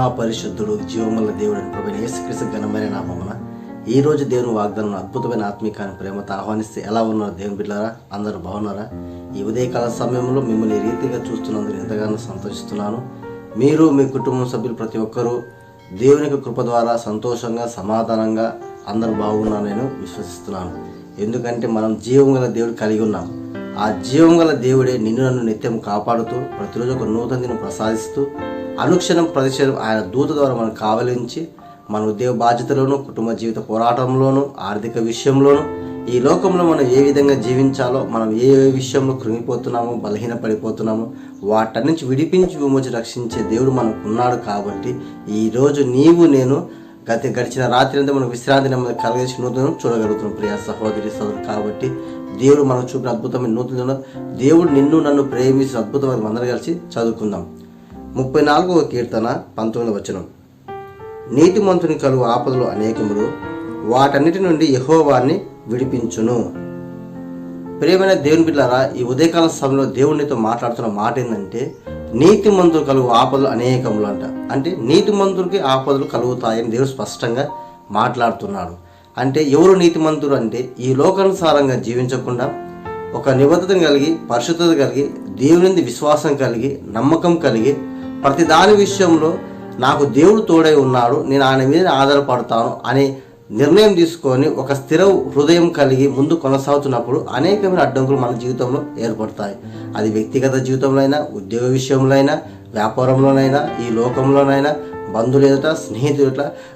మహాపరిశుద్ధుడు జీవముల దేవుడు ప్రభు యేసుక్రీస్తు ఘనమైన నామమున ఈ రోజు దేవుని వాగ్దానం అద్భుతమైన ఆత్మీకాన్ని ప్రేమతో ఆహ్వానిస్తే ఎలా ఉన్నారు దేవుని బిడ్డారా అందరూ బాగున్నారా? ఈ ఉదయకాల సమయంలో మిమ్మల్ని రీతిగా చూస్తున్నందుకు ఎంతగానో సంతోషిస్తున్నాను. మీరు మీ కుటుంబం సభ్యులు ప్రతి ఒక్కరూ దేవుని యొక్క కృప ద్వారా సంతోషంగా సమాధానంగా అందరూ బాగున్నారని నేను విశ్వసిస్తున్నాను. ఎందుకంటే మనం జీవం గల దేవుడు కలిగి ఉన్నాం. ఆ జీవం గల దేవుడే నిన్ను నన్ను నిత్యం కాపాడుతూ ప్రతిరోజు ఒక నూతన దినం ప్రసాదిస్తూ అనుక్షణం ప్రతిక్షణం ఆయన దూత ద్వారా మనం కావలించి మన ఉద్యోగ బాధ్యతలోను కుటుంబ జీవిత పోరాటంలోను ఆర్థిక విషయంలోను ఈ లోకంలో మనం ఏ విధంగా జీవించాలో మనం ఏ ఏ విషయంలో కృంగిపోతున్నామో బలహీన పడిపోతున్నామో వాటన్నించి విడిపించి విమోచి రక్షించే దేవుడు మనకు ఉన్నాడు కాబట్టి ఈరోజు నీవు నేను గత గడిచిన రాత్రి అంతా మనం విశ్రాంతి నెమ్మది కలగేసి నూతనం చూడగలుగుతున్నాం ప్రియ సహోదరి సోదరు కాబట్టి దేవుడు మనకు చూపిన అద్భుతమైన నూతన దేవుడు నిన్ను నన్ను ప్రేమించిన అద్భుతమైన అందరూ కలిసి చదువుకుందాం. ముప్పై నాలుగవ కీర్తన పంతొమ్మిది వచనం. నీతిమంతుని కలువు ఆపదలు అనేకములు వాటన్నిటి నుండి యహోవాన్ని విడిపించును. ప్రేమైన దేవుని బిడ్డారా ఈ ఉదయకాల సమయంలో దేవునితో మాట్లాడుతున్న మాట ఏంటంటే నీతి మంతులు కలుగు ఆపదలు అనేకములు అంట అంటే నీతిమంతుడికి ఆపదలు కలుగుతాయని దేవుడు స్పష్టంగా మాట్లాడుతున్నాడు. అంటే ఎవరు నీతిమంతుడు అంటే ఈ లోకానుసారంగా జీవించకుండా ఒక నిబద్ధత కలిగి పరిశుద్ధత కలిగి దేవుని విశ్వాసం కలిగి నమ్మకం కలిగి ప్రతి దాని విషయంలో నాకు దేవుడు తోడై ఉన్నాడు నేను ఆయన మీద ఆధారపడతాను అనే నిర్ణయం తీసుకొని ఒక స్థిర హృదయం కలిగి ముందు కొనసాగుతున్నప్పుడు అనేకమైన అడ్డంకులు మన జీవితంలో ఏర్పడతాయి. అది వ్యక్తిగత జీవితంలో అయినా ఉద్యోగ విషయంలో అయినా వ్యాపారంలోనైనా ఈ లోకంలోనైనా బంధువులు ఎదుట స్నేహితులు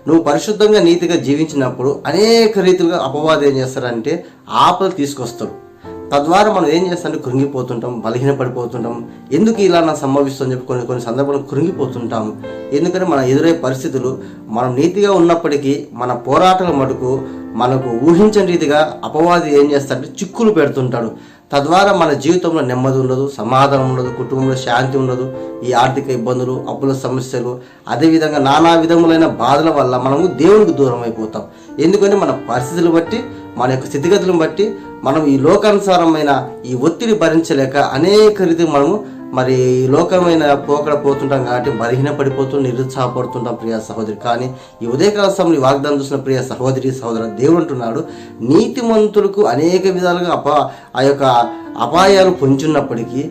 నువ్వు పరిశుద్ధంగా నీతిగా జీవించినప్పుడు అనేక రీతిలుగా అపవాదం ఏం చేస్తారంటే ఆపదలు తీసుకొస్తాడు. తద్వారా మనం ఏం చేస్తాం కృంగిపోతుంటాం బలహీన పడిపోతుంటాం ఎందుకు ఇలా నా సంభవిస్తుందని చెప్పి కొన్ని కొన్ని సందర్భాలు కృంగిపోతుంటాం. ఎందుకంటే మన ఎదురయ్యే పరిస్థితులు మనం నీతిగా ఉన్నప్పటికీ మన పోరాటాల మటుకు మనకు ఊహించని రీతిగా అపవాది ఏం చేస్తాడంటే చిక్కులు పెడుతుంటాడు. తద్వారా మన జీవితంలో నెమ్మది ఉండదు సమాధానం ఉండదు కుటుంబంలో శాంతి ఉండదు ఈ ఆర్థిక ఇబ్బందులు అప్పుల సమస్యలు అదేవిధంగా నానా విధములైన బాధల వల్ల మనము దేవునికి దూరం అయిపోతాం. ఎందుకంటే మన పరిస్థితులు బట్టి మన యొక్క స్థితిగతులను బట్టి మనం ఈ లోకానుసారమైన ఈ ఒత్తిడి భరించలేక అనేక రీతి మనము మరి లోకమైన పోకడ పోతుంటాం కాబట్టి బలహీన పడిపోతూ నిరుత్సాహపడుతుంటాం ప్రియ సహోదరి. కానీ ఈ ఉదయకాల సమయంలో వాగ్దానం చూసిన ప్రియ సహోదరి సహోదరు దేవుడు అంటున్నాడు నీతిమంతులకు అనేక విధాలుగా అప ఆ యొక్క అపాయాలు పొంచున్నప్పటికీ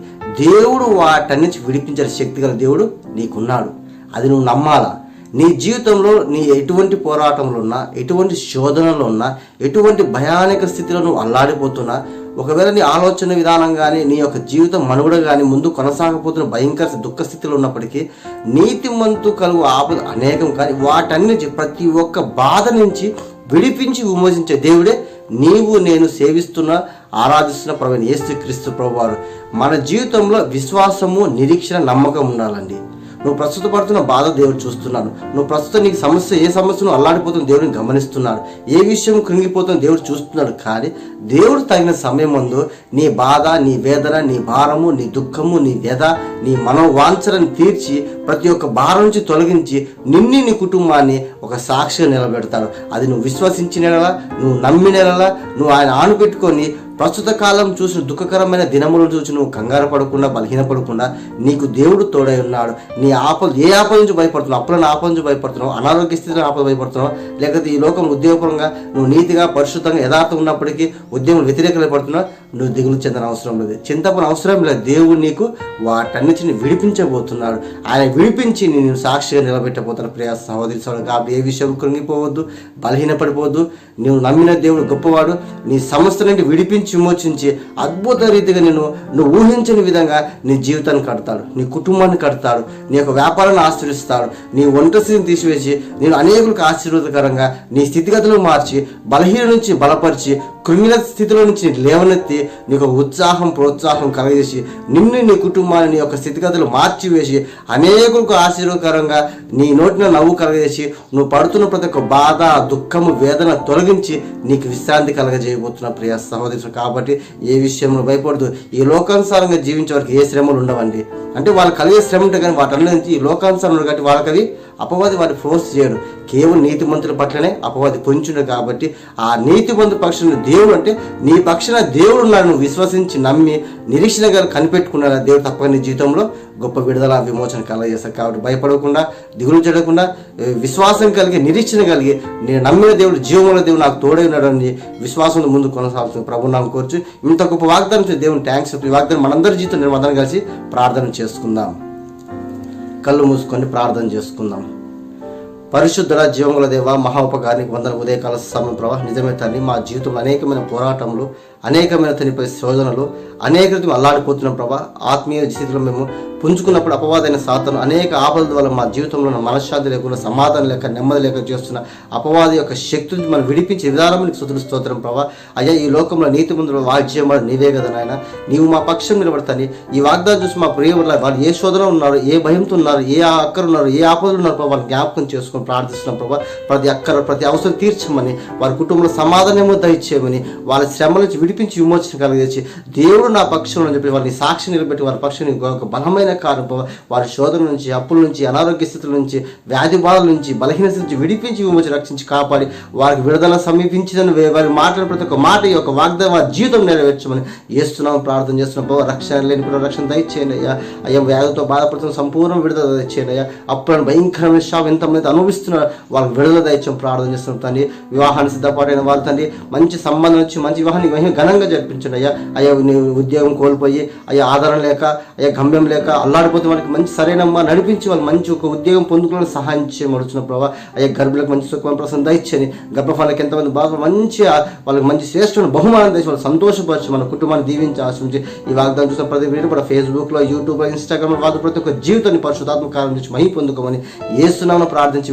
దేవుడు వాటన్నించి విడిపించే శక్తి గల దేవుడు నీకున్నాడు. అది నువ్వు నమ్మాలా? నీ జీవితంలో నీ ఎటువంటి పోరాటంలో ఉన్నా ఎటువంటి శోధనలో ఉన్నా ఎటువంటి భయానక స్థితిలో నువ్వు అల్లాడిపోతున్నా ఒకవేళ నీ ఆలోచన విధానం కానీ నీ యొక్క జీవితం మనుగడ కానీ ముందు కొనసాగపోతున్న భయంకర దుఃఖ స్థితిలో ఉన్నప్పటికీ నీతిమంతు కలుగు ఆపద అనేకం కానీ వాటన్నిటి ప్రతి ఒక్క బాధ నుంచి విడిపించి విమోచించే దేవుడే నీవు నేను సేవిస్తున్న ఆరాధిస్తున్న ప్రభు యేసు క్రీస్తు ప్రభు వారు మన జీవితంలో విశ్వాసము నిరీక్షణ నమ్మకం ఉండాలండి. నువ్వు ప్రస్తుత పడుతున్న బాధ దేవుడు చూస్తున్నాడు. నువ్వు ప్రస్తుతం నీకు సమస్య ఏ సమస్యను అల్లాడిపోతున్న దేవుడిని గమనిస్తున్నాడు. ఏ విషయం కృంగిపోతున్న దేవుడు చూస్తున్నాడు. కానీ దేవుడు తగిన సమయం ముందు నీ బాధ నీ వేదన నీ భారము నీ దుఃఖము నీ వ్యధ నీ మనోవాంఛలను తీర్చి ప్రతి ఒక్క భారం నుంచి తొలగించి నిన్ని నీ కుటుంబాన్ని ఒక సాక్షిగా నిలబెడతాడు. అది నువ్వు విశ్వసించిన నువ్వు నమ్మిన నెలలా నువ్వు ఆయన ఆనుపెట్టుకొని ప్రస్తుత కాలం చూసిన దుఃఖకరమైన దినములను చూసి నువ్వు కంగారు పడకుండా బలహీన పడకుండా నీకు దేవుడు తోడై ఉన్నాడు. నీ ఆపలు ఏ ఆపల నుంచి భయపడుతున్నావు? అప్పులను ఆపల నుంచి భయపడుతున్నావు? అనారోగ్య స్థితిలో ఆపద భయపడుతున్నావు? లేకపోతే ఈ లోకం ఉద్యోగపరంగా నువ్వు నీతిగా పరిశుద్ధంగా యథార్థం ఉన్నప్పటికీ ఉద్యమం వ్యతిరేకలు పడుతున్నావు? నువ్వు దిగులు చెందిన అవసరం లేదు. చింతపన అవసరం లేదు. దేవుడు నీకు వాటన్నిటిని విడిపించబోతున్నాడు. ఆయన విడిపించి నేను సాక్షిగా నిలబెట్టబోతున్న ప్రియ సహోదరి సోదరు కాబట్టి ఏ విషయం కృంగిపోవద్దు బలహీనపడిపోవద్దు. నువ్వు నమ్మిన దేవుడు గొప్పవాడు. నీ సమస్య నుండి విడిపించి విమోచించి అద్భుత రీతిగా నేను నువ్వు ఊహించని విధంగా నీ జీవితాన్ని కడతాడు నీ కుటుంబాన్ని కడతాడు నీ యొక్క వ్యాపారాన్ని ఆశ్రయిస్తాడు నీ వంట స్థితిని తీసివేసి నేను అనేకులకు ఆశీర్వాదకరంగా నీ స్థితిగతులు మార్చి బలహీన నుంచి బలపరిచి కృమిల స్థితిలో నుంచి లేవనెత్తి నీకు ఉత్సాహం ప్రోత్సాహం కలగజేసి నిన్ను నీ కుటుంబాన్ని నీ యొక్క స్థితిగతులు మార్చివేసి అనేకులకు ఆశీర్వకరంగా నీ నోటిన నవ్వు కలగజేసి నువ్వు పడుతున్న ప్రతి ఒక్క బాధ దుఃఖము వేదన తొలగించి నీకు విశ్రాంతి కలగజేయబోతున్న ప్రియ సహోదరు కాబట్టి ఏ విషయంలో భయపడదు. ఈ లోకానుసారంగా జీవించే వారికి ఏ శ్రమలు ఉండవండి. అంటే వాళ్ళు కలిగే శ్రమ ఉంటే కానీ వాటన్నింటి ఈ లోకానుసారం కాబట్టి వాళ్ళకి అది అపవాది వాటిని ఫోర్స్ చేయడు. కేవలం నీతిమంతుల పట్లనే అపవాది పొంచుడు కాబట్టి ఆ నీతిమంతు పక్షుని దేవుడు అంటే నీ పక్షాన దేవుడు ఉన్నాడు నువ్వు విశ్వసించి నమ్మి నిరీక్షణ గారు కనిపెట్టుకున్నాడు దేవుడు తప్పక నీ జీవితంలో? గొప్ప విడుదల విమోచన కలగజేస్తాడు కాబట్టి భయపడకుండా దిగులు చెడకుండా విశ్వాసం కలిగి నిరీక్షణ కలిగి నేను నమ్మిన దేవుడు జీవముల దేవుడు నాకు తోడై ఉన్నాడు అని విశ్వాసంలో ముందు కొనసాగుతుంది ప్రభు నాకు కోర్చు ఇంత గొప్ప వాగ్దానం దేవుని థ్యాంక్స్ ఈ వాగ్దానం మనందరి జీవితం నేను కలిసి ప్రార్థన చేసుకుందాం. కళ్ళు మూసుకొని ప్రార్థన చేసుకుందాం. పరిశుద్ధుల జీవముల దేవ మహోపకారానికి వందల ఉదయకాల సమయం ప్రభా. నిజమే తండ్రి మా జీవితంలో అనేకమైన పోరాటములు అనేకమైన తనిపై శోధనలు అనేక రీతి అల్లాడిపోతున్నాం ప్రభా. ఆత్మీయ స్థితిలో మేము పుంజుకున్నప్పుడు అపవాదైన సాతను అనేక ఆపదల వల్ల మా జీవితంలో ఉన్న మనశ్శాంతి లేకుండా సమాధానం లేక నెమ్మది లేక చేస్తున్న అపవాది యొక్క శక్తి నుంచి మనం విడిపించే విధానం నీకు సుతులు స్తోత్రం ప్రభా. అయ్యా ఈ లోకంలో నీతి ముందు వాజ్యం నీవే కదా నాయన. నీవు మా పక్షం నిలబడతాని ఈ వాగ్దానం చూసి మా ప్రియుల వాళ్ళు ఏ శోధన ఉన్నారు ఏ భయంతో ఉన్నారు ఏ అక్కరు ఉన్నారు ఏ ఆపదలు ఉన్నారు ప్రభావ జ్ఞాపకం చేసుకొని ప్రార్థిస్తున్నాం ప్రభా. ప్రతి అక్కర ప్రతి అవసరం తీర్చమని వారి కుటుంబంలో సమాధానము దయచేయమని వాళ్ళ శ్రమ నుంచి విడిపించి విమోచన కలిగించి దేవుడు నా పక్షంలో చెప్పి వారిని సాక్షి నిలబెట్టి వారి పక్షం ఒక బలమైన కారణం వారి శోధన నుంచి అప్పుల నుంచి అనారోగ్య స్థితుల నుంచి వ్యాధి బాధల నుంచి బలహీనత నుంచి విడిపించి విమోచన రక్షించి కాపాడి వారికి విడుదల సమీపించిందని వారి మాట్లాడిన ప్రతి ఒక్క మాట ఈ యొక్క వాగ్దానం వారి జీవితం నెరవేర్చమని చేస్తున్నాం ప్రార్థన చేస్తున్నాం ప్రభావ రక్షణ లేని కూడా రక్షణ దయచేయండి అయ్యా. అయ్యా వ్యాధితో బాధపడుతున్న సంపూర్ణ విడుదల దయచేయండి అయ్యా. అప్పుడు భయంకరమైన షాప్ ఎంతమంది అనుభవిస్తున్నారు వాళ్ళకి విడుదల దయచం ప్రార్థన చేస్తున్నాం తండ్రి. వివాహాన్ని సిద్ధపాటైన వాళ్ళ తండ్రి మంచి సంబంధం వచ్చి మంచి వివాహాన్ని మహిమ ఘనంగా జరిపించండి అయ్యా. అయ్యా ఉద్యోగం కోల్పోయి అయ్యా ఆధారం లేక అయ్యా గమ్యం లేక అల్లాడిపోతే వాళ్ళకి మంచి సరైన నడిపించి వాళ్ళు మంచి ఒక ఉద్యోగం పొందుకునే సహాయం చేయమడుచున్న ప్రభావ అయ్యా గర్భులకు మంచి సుఖమైన ప్రసన్న దయచని గర్భఫలానికి ఎంతమంది బాగా మంచి వాళ్ళకి మంచి శ్రేష్ఠమైన బహుమానం తెచ్చి వాళ్ళు సంతోషపరచి మన కుటుంబాన్ని దీవించి ఆశ్రమించి ఈ వాగ్దానం చూసిన ప్రతి వీడియో కూడా ఫేస్బుక్లో యూట్యూబ్లో ఇన్స్టాగ్రామ్లో వాళ్ళు ప్రతి ఒక్క జీవితాన్ని పరిశుధాత్మక కాలం నుంచి మహి పొందుకోమని ఏసునామను ప్రార్థించి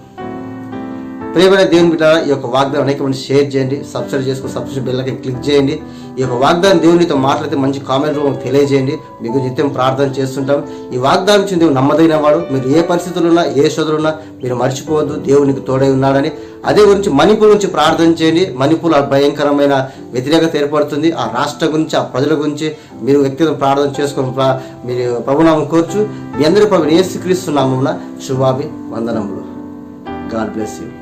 ప్రియమైన దేవుని బిడ్డ ఈ యొక్క వాగ్దానం అనేక మంది షేర్ చేయండి సబ్స్క్రైబ్ చేసుకుని సబ్స్క్రిప్షన్ బిల్లకి క్లిక్ చేయండి. ఈ యొక్క వాగ్దానం దేవునితో మాట్లాడితే మంచి కామెంట్ రూపం తెలియజేయండి. మీకు నిత్యం ప్రార్థన చేస్తుంటాం. ఈ వాగ్దానం నుంచి దేవుడు నమ్మదైన వాడు. మీరు ఏ పరిస్థితులు ఉన్నా ఏ శోధులు ఉన్నా మీరు మర్చిపోవద్దు. దేవునికి తోడై ఉన్నాడని. అదే గురించి మణిపూర్ గురించి ప్రార్థన చేయండి. మణిపూర్ ఆ భయంకరమైన వ్యతిరేకత ఏర్పడుతుంది. ఆ రాష్ట్రం గురించి ఆ ప్రజల గురించి మీరు వ్యక్తిగత ప్రార్థన చేసుకుని ప్రా- మీరు ప్రభునామం కోర్చు. మీ అందరి ప్రభు యేసుక్రీస్తు శుభాభి వందనములు గాడ్ బ్లెస్ యూ.